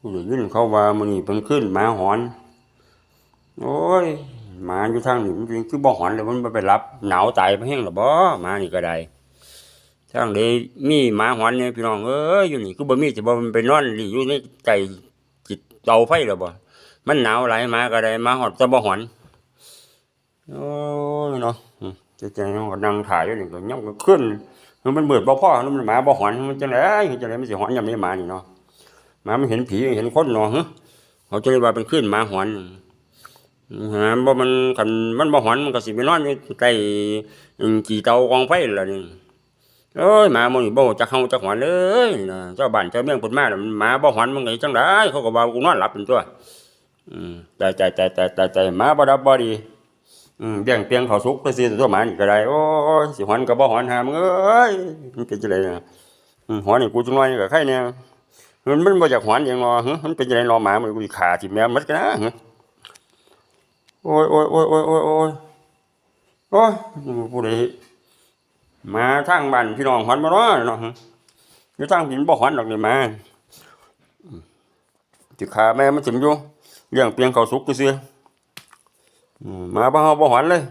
ผู้ได้ยินเขาว่ามื้อนี้เพิ่นขึ้นหมาหอน โอ้ยหมาอยู่ทางนี้มันเป็นคือบ่หอนเลยมันบ่ไปรับ หนาวตายไปแห้งหรอบ่หมานี่ก็ได้ทางใดมีหมาหอนเนี่ยพี่น้องเอ้ยอยู่นี่คือบ่มีสิบ่มันไปนอนดีอยู่ในใจจิตเตาไฟหรอบ่มันหนาวหลายหมาก็ได้หมาหอนแต่บ่หอนโอ้ยเนาะจะจังก็นั่งถ่ายอยู่นี่ก็ยังก็ขึ้นมันเบิดบ่พอมันหมาบ่หอนมันจังได๋จังได๋มันสิหอนยามนี้หมานี่เนาะ มามันเห็นผีเห็นคนเนาะฮะเขาจะเรียกว่าเป็นขึ้นหมาหอนหาบ่มันคันมันบ่หอนมันก็สิไปนอนอยู่ใกล้อืมกี่เตากองไฟล่ะนี่เอ้ยหมามื้นี้บ่จักเฮาจักหอนเลยนะเจ้าบ้านเจ้าเมืองเพิ่นมาน่ะมันหมาบ่หอนมันก็จังได๋เขาก็ว่ากูนอนหลับเป็นตัวอืมแต่แต่แต่แต่แต่แต่หมาบ่ดับบ่ดีอืมแบ่งเตียงเขาสุกไปสิตัวหมานี่ก็ได้โอ้ยสิหอนก็บ่หอนหามึงเอ้ยมันเป็นจังได๋นะหอนนี่กูจังน้อยก็ใครเนี่ย มันมันบ่อยากหอนหยังเนาะหึมันเป็นจังได๋เนาหมามันกูสิฆ่าสิแม่มันก็นนะโอ้ยโอ้ยโอ้ยโอ้ยโอ้ยโอ้ยโอ้ยผู้ใดมาทางบ้านพี่น้องหอนมาเนาะเนาะอยู่ทางหินบ่หอนดอกเนี่มาสิขาแม่มันสิมอยู่เลี้ยงเปียงเขาสุกซื่อๆอืมาบ่เฮาบ่หอนเลย